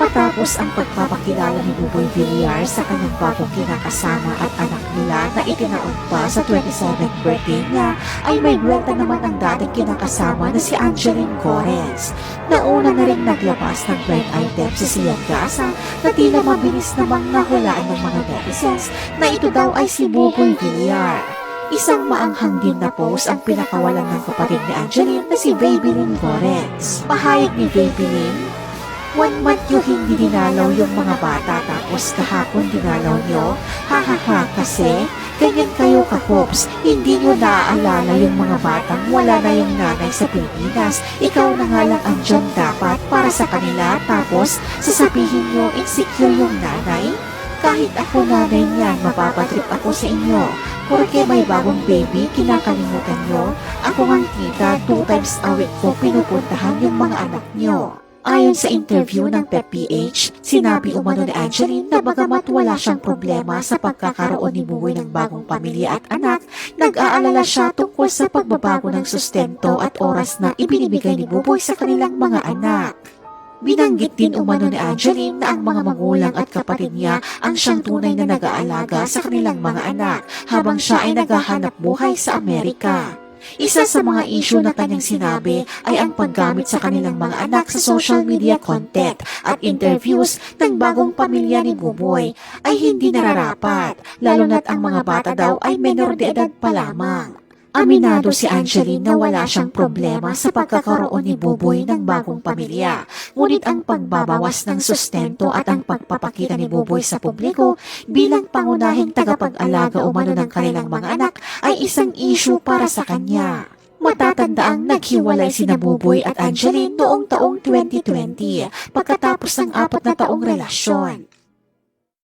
Matapos ang pagpapakilala ni Buboy Villar sa kanyang bagong kinakasama at anak nila na itinaon pa sa 27th birthday niya, ay may buwelta naman ang dating kinakasama na si Angeline Gores. Nauna na rin naglabas ng blind item si Sian Gasa na tila mabilis namang nahulaan ng mga netizens na ito daw ay si Buboy Villar. Isang maanghang din na post ang pinakawalan ng kapatid ni Angeline na si Babylin Gores. Pahayag ni Babylin, One month nyo hindi dinalaw yung mga bata tapos kahapon dinalaw nyo? Hahaha kasi ganyan kayo kapops. Hindi nyo naaalala yung mga batang wala na yung nanay sa Pilipinas. Ikaw na nga lang andyan dapat para sa kanila tapos sasabihin nyo insecure yung nanay? Kahit ako nanay niyan, mapapatrip ako sa inyo. Porque may bagong baby, kinakalimutan nyo. Ako ngang tita, two times a week ko pinupuntahan yung mga anak nyo. Ayon sa interview ng PepPH, sinabi umano ni Angeline na bagamat wala siyang problema sa pagkakaroon ni Buboy ng bagong pamilya at anak, nag-aalala siya tungkol sa pagbabago ng sustento at oras na ibinibigay ni Buboy sa kanilang mga anak. Binanggit din umano ni Angeline na ang mga magulang at kapatid niya ang siyang tunay na nag-aalaga sa kanilang mga anak habang siya ay naghahanap buhay sa Amerika. Isa sa mga issue na kanyang sinabi ay ang paggamit sa kanilang mga anak sa social media content at interviews ng bagong pamilya ni Buboy ay hindi nararapat, lalo na't ang mga bata daw ay menor de edad pa lamang. Aminado si Angeline na wala siyang problema sa pagkakaroon ni Buboy ng bagong pamilya. Ngunit ang pagbabawas ng sustento at ang pagpapakita ni Buboy sa publiko bilang pangunahing tagapag-alaga umano ng kanilang mga anak ay isang issue para sa kanya. Matatandaang naghiwalay si Buboy at Angeline noong taong 2020 pagkatapos ng apat na taong relasyon.